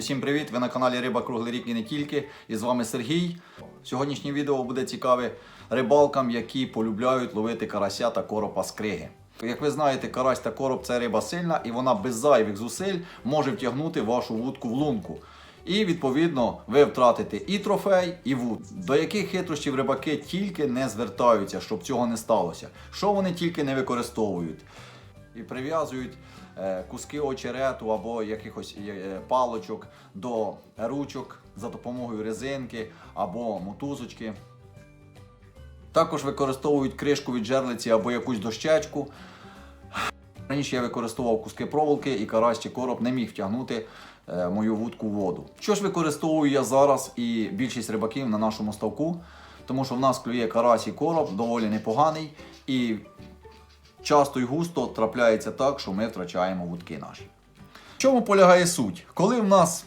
Всім привіт! Ви на каналі Риба Круглий рік і не тільки. І з вами Сергій. Сьогоднішнє відео буде цікаве рибалкам, які полюбляють ловити карася та коропа з криги. Як ви знаєте, карась та короб це риба сильна і вона без зайвих зусиль може втягнути вашу вудку в лунку. І відповідно ви втратите і трофей, і вуд. До яких хитрощів рибаки тільки не звертаються, щоб цього не сталося. Що вони тільки не використовують і прив'язують куски очерету або якихось е, палочок до ручок за допомогою резинки або мотузочки. Також використовують кришку від жерлиці або якусь дощечку. Раніше я використовував куски проволоки і карась чи короб не міг втягнути е, мою вудку в воду. Що ж використовую я зараз і більшість рибаків на нашому ставку, тому що в нас клює карась і короб доволі непоганий. І часто і густо трапляється так, що ми втрачаємо вудки наші. В чому полягає суть? Коли в нас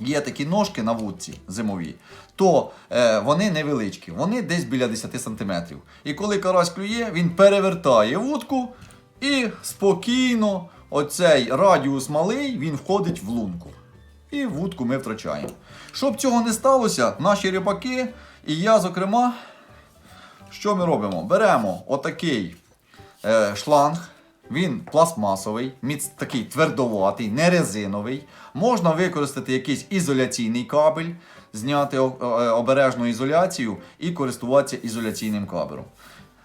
є такі ножки на вудці зимові, то е, вони невеличкі, вони десь біля 10 см. І коли карась клює, він перевертає вудку і спокійно оцей радіус малий він входить в лунку. І вудку ми втрачаємо. Щоб цього не сталося, наші рибаки і я, зокрема, що ми робимо? Беремо отакий е, шланг. Він пластмасовий, міц такий твердоватий, не резиновий. Можна використати якийсь ізоляційний кабель, зняти е, обережну ізоляцію і користуватися ізоляційним кабелем.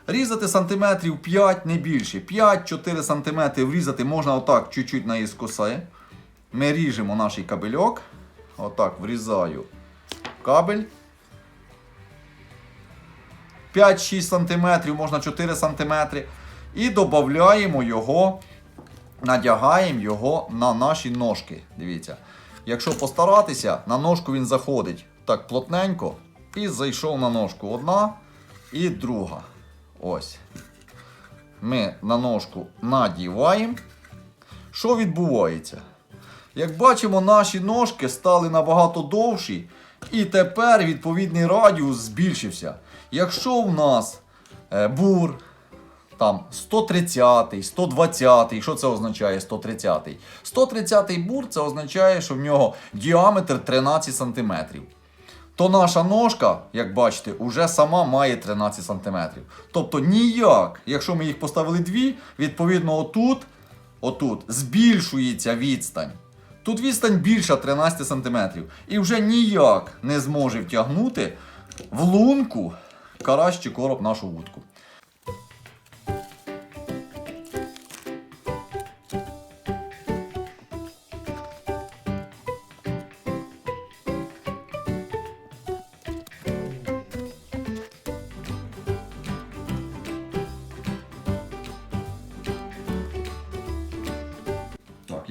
Різати сантиметрів 5, не більше. 5-4 сантиметри врізати можна отак чуть-чуть наїскоси. Ми ріжемо наш кабельок. Отак врізаю кабель. 5-6 см, можна 4 см. І додаємо його, надягаємо його на наші ножки. Дивіться. Якщо постаратися, на ножку він заходить так плотненько. І зайшов на ножку одна і друга. Ось. Ми на ножку надіваємо. Що відбувається? Як бачимо, наші ножки стали набагато довші, і тепер відповідний радіус збільшився. Якщо в нас е, бур там 130, 120-й. що це означає 130-й? 130-й бур це означає, що в нього діаметр 13 см. То наша ножка, як бачите, уже сама має 13 см. Тобто ніяк, якщо ми їх поставили дві, відповідно отут, отут збільшується відстань. Тут відстань більша 13 см. І вже ніяк не зможе втягнути в лунку карась короб нашу вудку.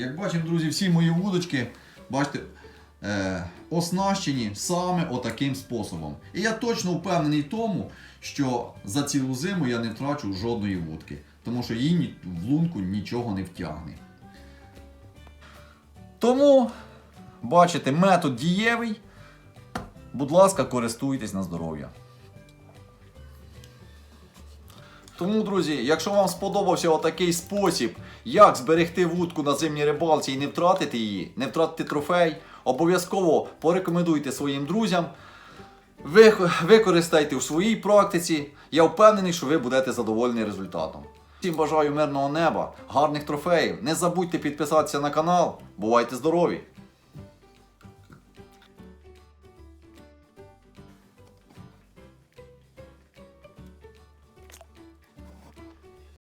Як бачимо, друзі, всі мої вудочки, бачите, е, оснащені саме отаким способом. І я точно впевнений в тому, що за цілу зиму я не втрачу жодної вудки, тому що її в лунку нічого не втягне. Тому, бачите, метод дієвий. Будь ласка, користуйтесь на здоров'я. Тому, друзі, якщо вам сподобався отакий спосіб, як зберегти вудку на зимній рибалці і не втратити її, не втратити трофей, обов'язково порекомендуйте своїм друзям. Ви використайте у своїй практиці. Я впевнений, що ви будете задоволені результатом. Всім бажаю мирного неба, гарних трофеїв. Не забудьте підписатися на канал. Бувайте здорові!